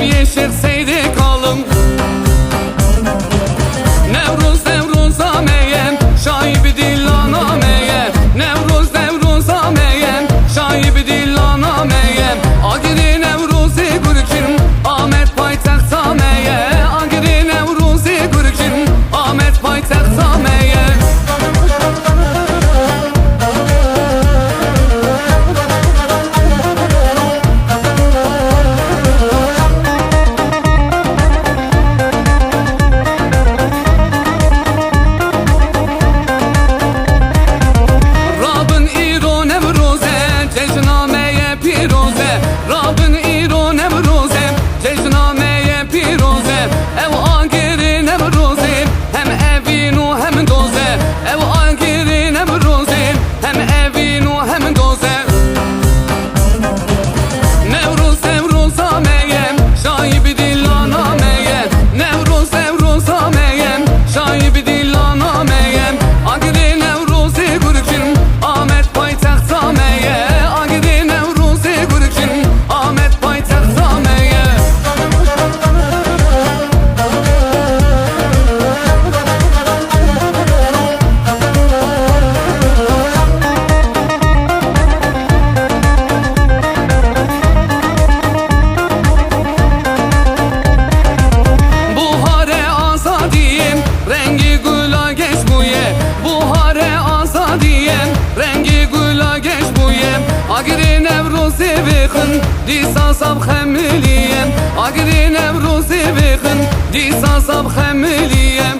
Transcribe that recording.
me encher sem بخن دیسا سب خملیم اگر نبروزی بخن دیسا سب خملیم